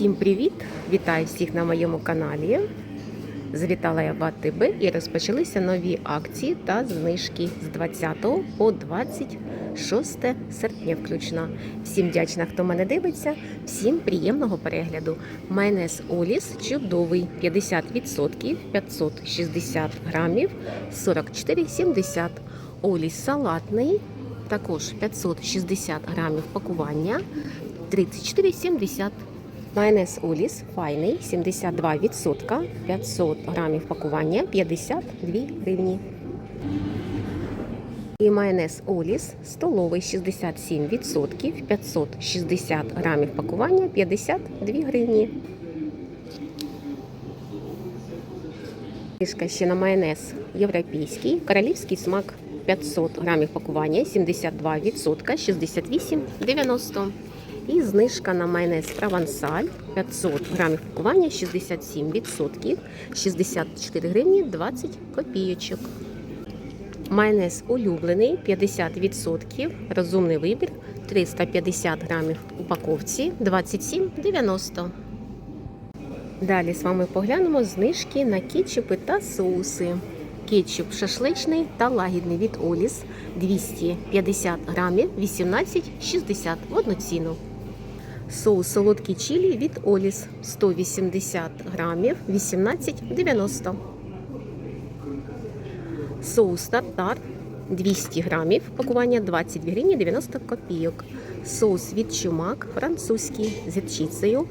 Всім привіт! Вітаю всіх на моєму каналі. Завітала я в АТБ і розпочалися нові акції та знижки з 20 по 26 серпня включно. Всім вдячна, хто мене дивиться, всім приємного перегляду. Майонез Оліс чудовий 50%, 560 грамів, 44,70. Оліс салатний, також 560 грамів пакування, 34,70. Майонез Оліс файний 72%, 500 грамів пакування 52 гривні. І майонез Оліс столовий 67%, 560 грамів пакування 52 гривні. Знижка ще на майонез європейський, королівський смак 500 грамів пакування 72%, 68,90. І знижка на майонез провансаль 500 грамів пакування 67%, 64 гривні 20 копійочок. Майонез улюблений 50%, розумний вибір 350 грамів упаковці 27,90. Далі з вами поглянемо знижки на кетчупи та соуси. Кетчуп шашличний та лагідний від Оліс 250 грамів 18,60 в одну ціну. Соус солодкий чилі від Оліс 180 грамів 18,90. Соус тартар 200 грамів, пакування 22 гривні 90 копійок. Соус від чумак французький з гірчицею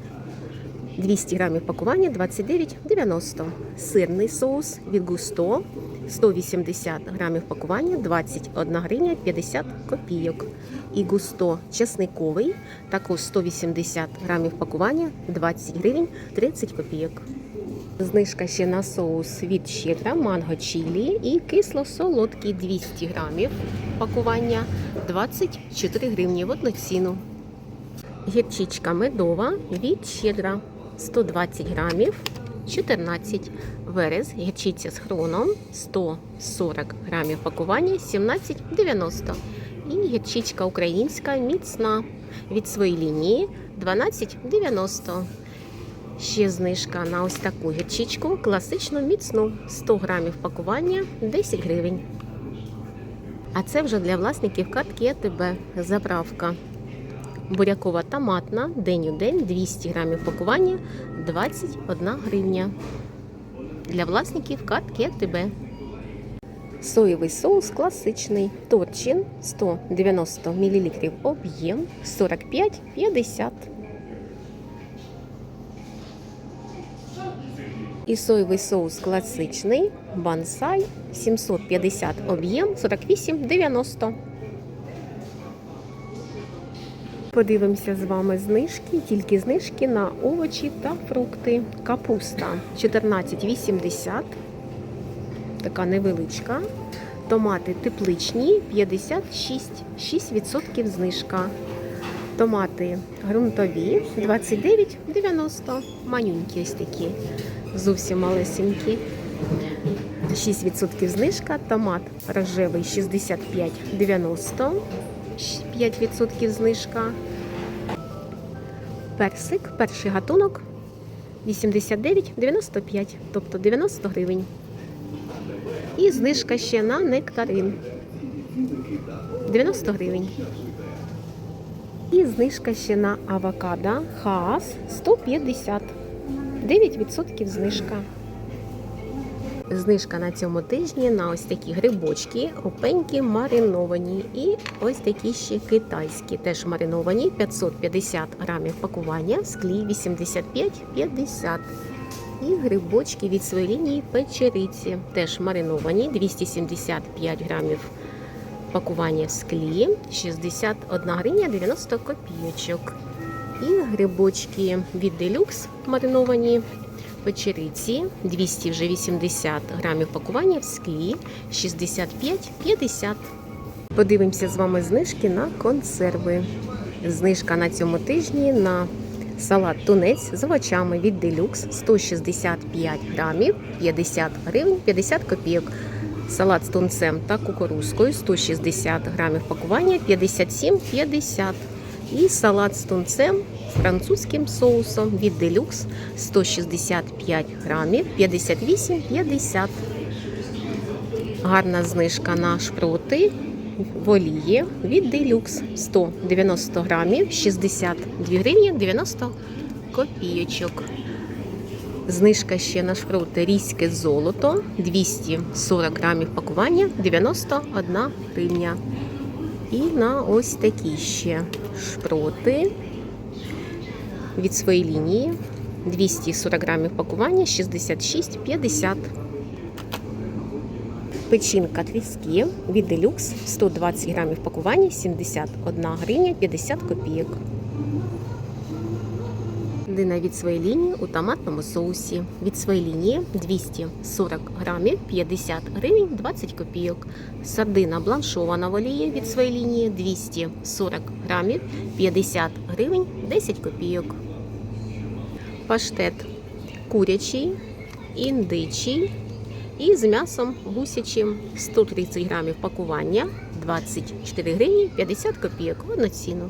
200 грамів пакування 29,90. Сирний соус від Густо 180 грамів пакування 21 гривня 50 копійок. І густо чесниковий також 180 грамів пакування 20 гривень 30 копійок. Знижка ще на соус від щедра, манго чилі і кисло-солодкий 200 грамів пакування 24 гривні в одну ціну. Гірчичка медова від щедра 120 грамів 14. Верес гірчиця з хроном 140 грамів пакування 17,90. І гірчичка українська міцна від своєї лінії 12,90. Ще знижка на ось таку гірчичку класичну міцну 100 грамів пакування 10 гривень. А це вже для власників картки АТБ заправка. Бурякова томатна день у день 200 грамів пакування 21 гривня. Для власників картки АТБ. Соєвий соус класичний. Торчин 190 мл об'єм 45,50. І соєвий соус класичний бансай 750 об'єм 48,90. Подивимося з вами знижки, тільки знижки на овочі та фрукти. Капуста 14,80. Така невеличка. Томати тепличні 56, 6% знижка. Томати ґрунтові 29,90. Манюнькі ось такі. Зовсім малесенькі. 6% знижка. Томат рожевий 65,90. 5% знижка. Персик, перший гатунок 89,95, тобто 90 гривень. І знижка ще на нектарин 90 гривень. І знижка ще на авокадо Хаас 150. 9% знижка. Знижка на цьому тижні на ось такі грибочки, опенькі мариновані. І ось такі ще китайські, теж мариновані, 550 грамів пакування, в склі 85,50. І грибочки від своєї лінії печериці, теж мариновані, 275 грамів пакування в склі, 61 гривня 90 копійочок. І грибочки від делюкс мариновані печериці 280 грамів пакування в склі 65,50. Подивимося з вами знижки на консерви. Знижка на цьому тижні на салат тунець з овочами від делюкс 165 грамів 50 гривень 50 копійок. Салат з тунцем та кукурузкою 160 грамів пакування 57,50. І салат з тунцем французьким соусом від делюкс 165 грамів 58,50. Гарна знижка на шпроти в олії від делюкс 190 грамів 62 гривні 90 копійочок. Знижка ще на шпроти різьке золото 240 грамів пакування 91 гривня. І на ось такі ще шпроти від своєї лінії 240 грамів пакування 66,50. Печінка тріски від делюкс 120 грамів пакування 71 гривня 50 копійок. Дина від своєї лінії у томатному соусі. Від своєї лінії 240 грамів 50 гривень 20 копійок. Сардина бланшована в олії від своєї лінії 240 грамів 50 гривень 10 копійок. Паштет курячий, індичий і з м'ясом гусячим 130 грамів пакування 24 гривні 50 копійок в ціну.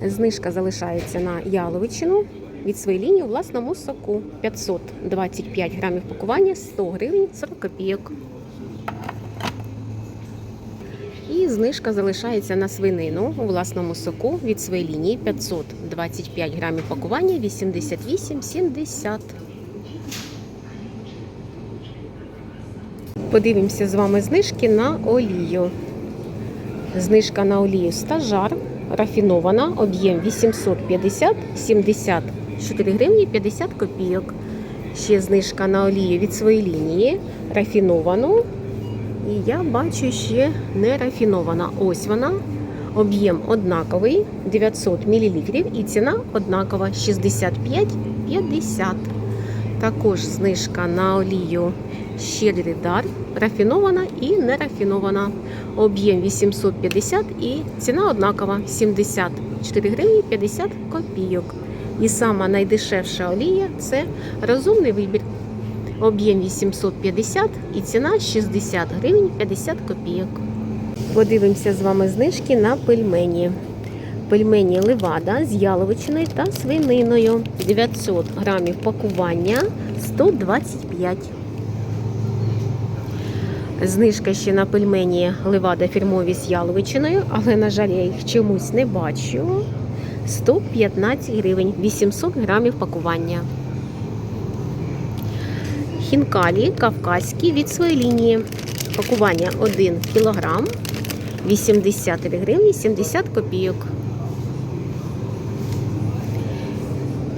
Знижка залишається на яловичину від своєї лінії у власному соку 525 грамів пакування 100 гривень 40 копійок. Знижка залишається на свинину у власному соку від своєї лінії 525 грамів пакування 88,70. Подивимося з вами знижки на олію. Знижка на олію стажар рафінована, об'єм 850, 74 гривні 50 копійок. Ще знижка на олію від своєї лінії рафіновану. Я бачу ще не рафінована. Ось вона. Об'єм однаковий 900 мл і ціна однакова 65,50. Також знижка на олію щедрий дар, рафінована і нерафінована. Об'єм 850 і ціна однакова 74 гривні 50 копійок. І сама найдешевша олія це розумний вибір. Об'єм 850 і ціна 60 гривень 50 копійок. Подивимося з вами знижки на пельмені. Пельмені левада з яловичиною та свининою. 900 грамів пакування 125. Знижка ще на пельмені левада фірмові з яловичиною, але, на жаль, я їх чомусь не бачу. 115 гривень, 800 грамів пакування. Хінкалі кавказькі від своєї лінії. Пакування 1 кг 80 гривень 70 копійок.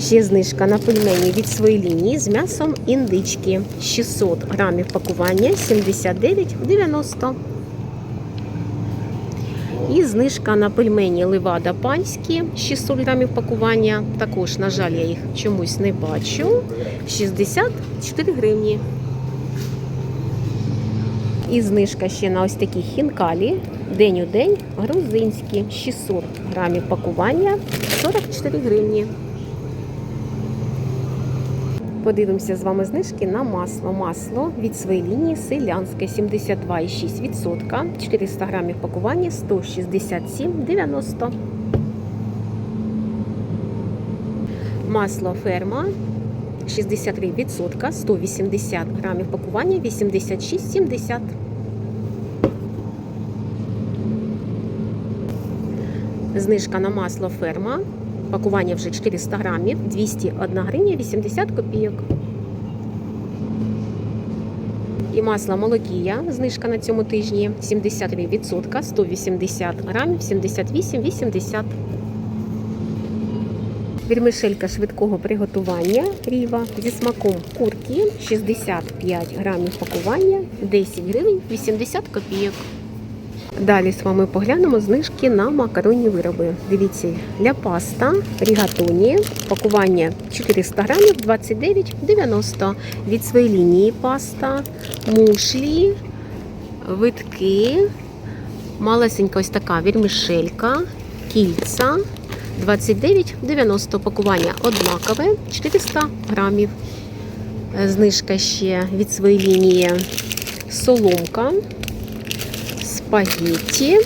Ще знижка на пельмені від своєї лінії з м'ясом індички. 600 грамів пакування 79,90. І знижка на пельмені Левада панські 600 грамів пакування. Також, на жаль, я їх чомусь не бачу. 64 гривні. І знижка ще на ось такі хінкалі. День у день грузинські 600 грамів пакування 44 гривні. Подивимося з вами знижки на масло. Масло від своєї лінії селянське 72,6%, 400 грамів пакування 167,90. Масло ферма 63%, 180 грамів пакування 86,70. Знижка на масло ферма. Пакування вже 400 грамів, 201 гривня 80 копійок. І масло молокія, знижка на цьому тижні 73%, 180 грамів, 78,80. Вірмишелька швидкого приготування ріва зі смаком курки 65 грамів пакування, 10 гривень 80 копійок. Далі з вами поглянемо знижки на макаронні вироби. Дивіться, для паста рігатоні, пакування 400 грамів 29,90. Від своєї лінії паста, мушлі, витки, малесенька ось така вірмішелька, кільця 29,90. Пакування однакове 400 грамів. Знижка ще від своєї лінії соломка спагетті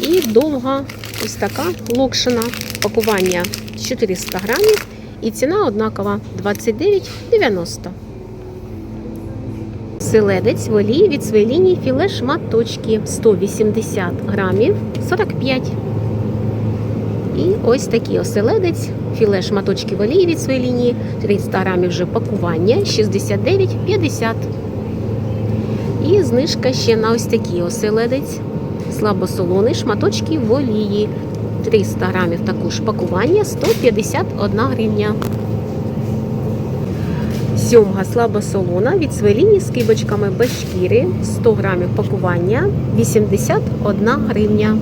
і довга ось така локшина. Пакування 400 грамів і ціна однакова 29,90. Селедець в олії від своєї лінії філе шматочки 180 грамів 45. І ось такий оселедець, філе шматочки в олії від своєї лінії 300 грамів вже пакування 69,50. І знижка ще на ось такий оселедець. Слабосолоний шматочки в олії. 300 грамів також пакування 151 гривня. Сьомга слабосолона від своєї лінії з кибочками без шкіри 100 грамів пакування 81 гривня.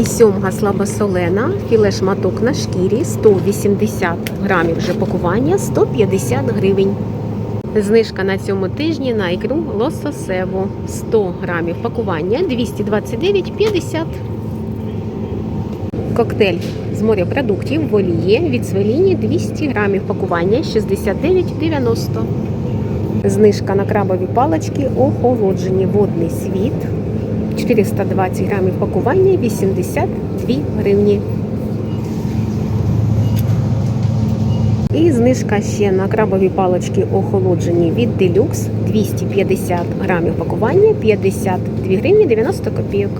І сьомга слабосолена, філе шматок на шкірі 180 грамів вже пакування 150 гривень. Знижка на цьому тижні на ікру лососеву 100 грамів пакування 229,50. Коктейль з морепродуктів в олії від свеліні 200 грамів пакування 69,90. Знижка на крабові палички охолоджені водний світ 420 грамів пакування 82 гривні. Знижка ще на крабові палички охолоджені від Deluxe 250 грамів пакування 52 гривні 90 копійок.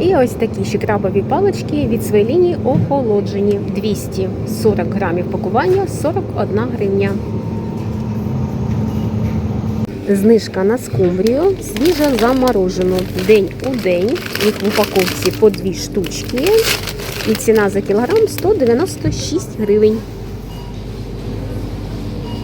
І ось такі ще крабові палички від своєї лінії охолоджені 240 грамів пакування 41 гривня. Знижка на скумбрію свіжо заморожену день у день. Їх в упаковці по дві штучки. І ціна за кілограм 196 гривень.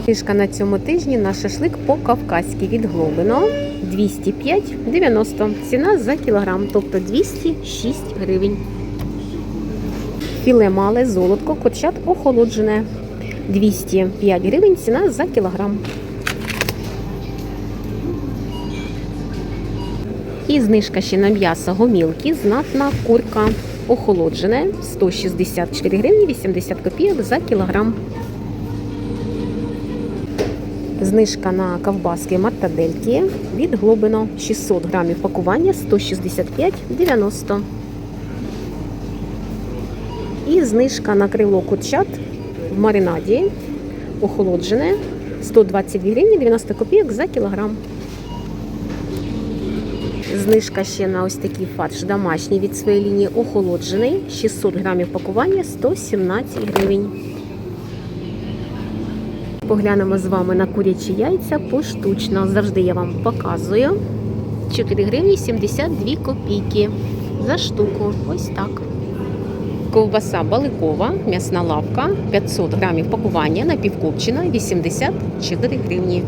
Знижка на цьому тижні на шашлик по-кавказьки від Глобино 205,90. Ціна за кілограм, тобто 206 гривень. Філе мале золотко курчат охолоджене 205 гривень. Ціна за кілограм. І знижка ще на м'ясо гомілки, знатна курка охолоджене 164 гривні 80 копійок за кілограм. Знижка на ковбаски мартадельки від Глобино 600 грамів пакування 165,90. І знижка на крило курчат в маринаді охолоджене 122 гривні 90 копійок за кілограм. Знижка ще на ось такий фарш домашній від своєї лінії охолоджений. 600 грамів пакування 117 гривень. Поглянемо з вами на курячі яйця поштучно. Завжди я вам показую. 4 гривні 72 копійки за штуку. Ось так. Ковбаса баликова, м'ясна лавка, 500 грамів пакування, напівкопчена, 84 гривні.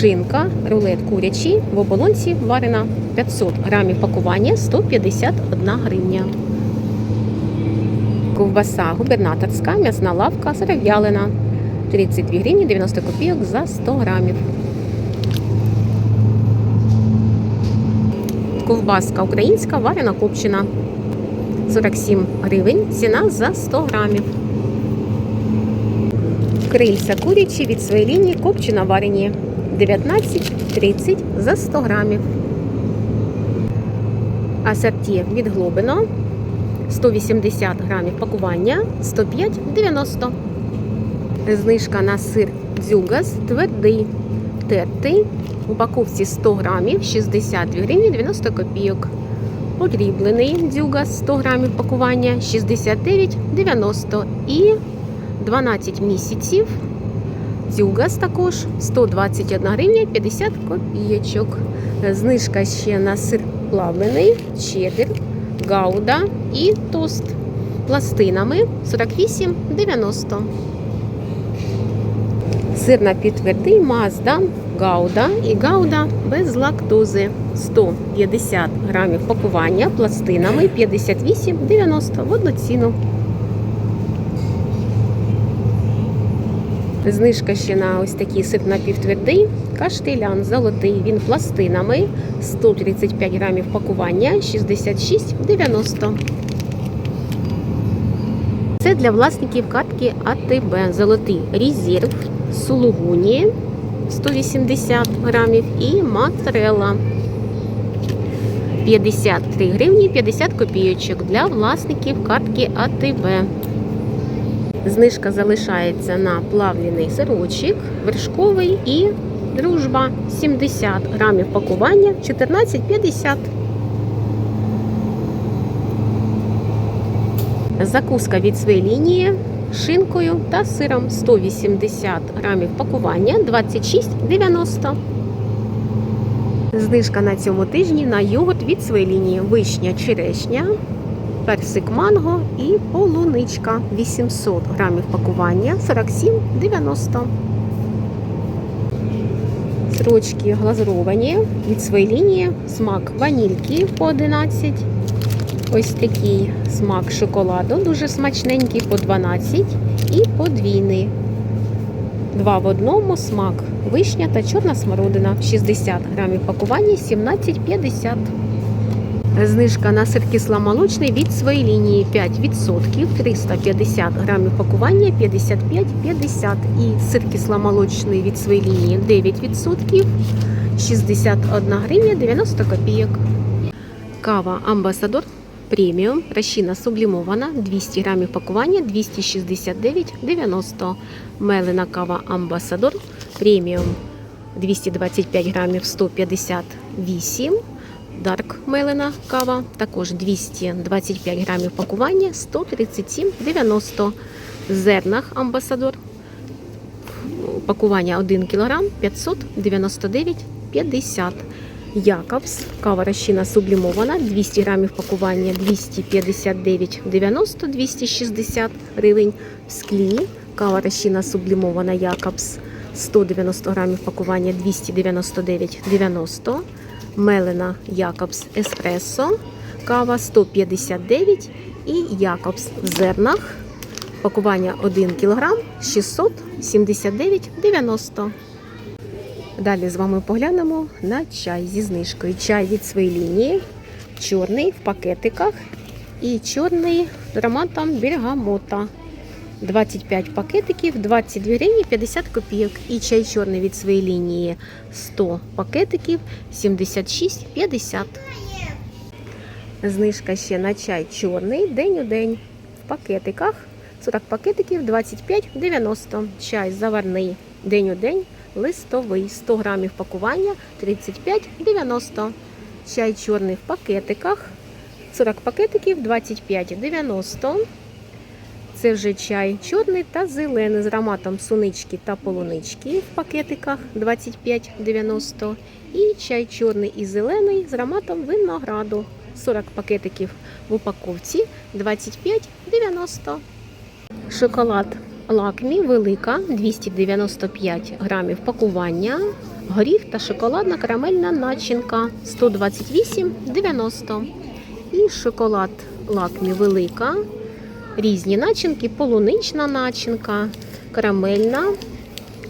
Шинка, рулет курячий, в оболонці варена 500 грамів пакування 151 гривня. Ковбаса губернаторська, м'ясна лавка, сиров'ялина 32 гривні 90 копійок за 100 грамів. Ковбаска українська варена копчена 47 гривень. Ціна за 100 грамів. Крильця курячі від своєї лінії копчена варені 19,30 за 100 грамів. Асорті від Глобино 180 грамів пакування 105,90. Знижка на сир дзюгас твердий. Тертий. В упаковці 100 грамів 62 гривні 90 копійок. Подріблений дзюгас 100 грамів пакування 69,90 і 12 місяців Дзюгас також 121 гривня 50 копійочок. Знижка ще на сир плавлений, чеддер, гауда і тост пластинами 48,90. Сир напівтвердий Маздам, гауда і гауда без лактози 150 грамів пакування пластинами 58,90 в одну ціну. Знижка ще на ось такий сир напівтвердий, каштелян золотий. Він пластинами 135 грамів пакування 66,90. Це для власників картки АТБ. Золотий резерв, сулугуні 180 грамів і моцарелла 53 гривні 50 копійочок для власників картки АТБ. Знижка залишається на плавлений сирочок, вершковий і дружба 70 грамів пакування 14,50. Закуска від своєї лінії шинкою та сиром 180 грамів пакування 26,90. Знижка на цьому тижні на йогурт від своєї лінії вишня черешня, персик манго і полуничка 800 грамів пакування 47,90. Срочки глазуровані від своєї лінії, смак ванільки по 11. Ось такий смак шоколаду, дуже смачненький по 12 і подвійний. Два в одному смак вишня та чорна смородина 60 грамів пакування 17,50. Знижка на сир кисломолочний від своєї лінії 5%, 350 грамів пакування 55,50 і сир кисломолочний від своєї лінії 9%, 61 гривня 90 копійок. Кава Амбасадор преміум, розчина сублімована, 200 грамів пакування 269,90. Мелена кава Амбасадор преміум 225 грамів 158. Дарк мелена кава також 225 грамів пакування 137,90. Зернах Амбасадор пакування 1 кг 599,50. Якобс, кава розчина сублімована, 200 грамів пакування 259,90, 260 гривень в склі. Кава розчина сублімована Якобс, 190 грамів пакування 299,90. Мелена Якобс Еспресо, кава 159 і Якобс в зернах. Пакування 1 кг 679,90. Далі з вами поглянемо на чай зі знижкою. Чай від своєї лінії, чорний в пакетиках і чорний з ароматом бергамота. 25 пакетиків, 22 гривні 50 копійок. І чай чорний від своєї лінії 100 пакетиків, 76,50. Знижка ще на чай чорний день у день в пакетиках. 40 пакетиків 25,90. Чай заварний день у день листовий 100 грамів пакування 35,90. Чай чорний в пакетиках 40 пакетиків 25,90. Це вже чай чорний та зелений з ароматом сунички та полунички в пакетиках 25,90. І чай чорний і зелений з ароматом винограду 40 пакетиків в упаковці 25,90. Шоколад Лакмі велика 295 грамів пакування. Горіх та шоколадна карамельна начинка 128,90. І шоколад Лакмі велика. Різні начинки, полунична начинка, карамельна,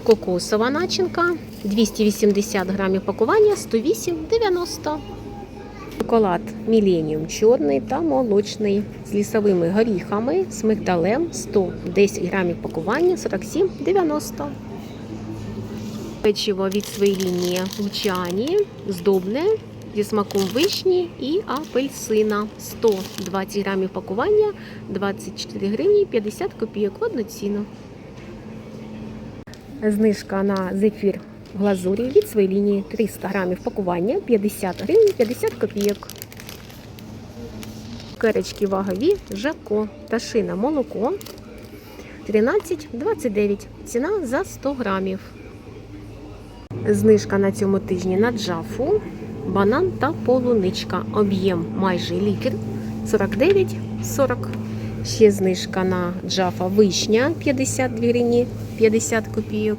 кокосова начинка 280 грамів пакування 108,90. Шоколад Міленіум чорний та молочний з лісовими горіхами, з мигдалем 110 грамів пакування 47,90. Печиво від своєї лінії Лучані, здобне зі смаком вишні і апельсина 120 грамів пакування 24 гривні 50 копійок в одну ціну. Знижка на зефір в глазурі від своєї лінії 300 грамів пакування 50 гривень 50 копійок. Керечки вагові Жако та шина молоко 13,29. Ціна за 100 грамів. Знижка на цьому тижні на джафу, банан та полуничка. Об'єм майже літр 49,40. Ще знижка на джафа вишня 52 гривні 50 копійок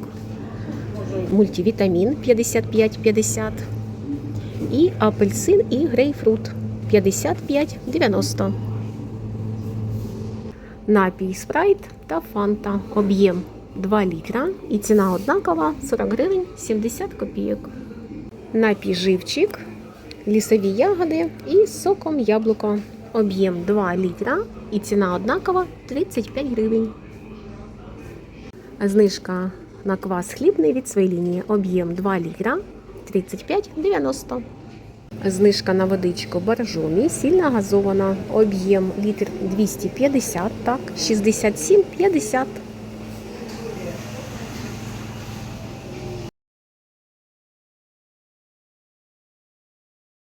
мультивітамін 55,50 і апельсин і грейпфрут 55,90. Напій спрайт та фанта. Об'єм 2 літра і ціна однакова 40 гривень 70 копійок. Напій живчик, лісові ягоди і соком яблуко. Об'єм 2 літра і ціна однакова 35 гривень. Знижка на квас хлібний від своєї лінії. Об'єм 2 літра 35,90. Знижка на водичку боржомі, сильно газована. Об'єм літр 250, так, 67,50.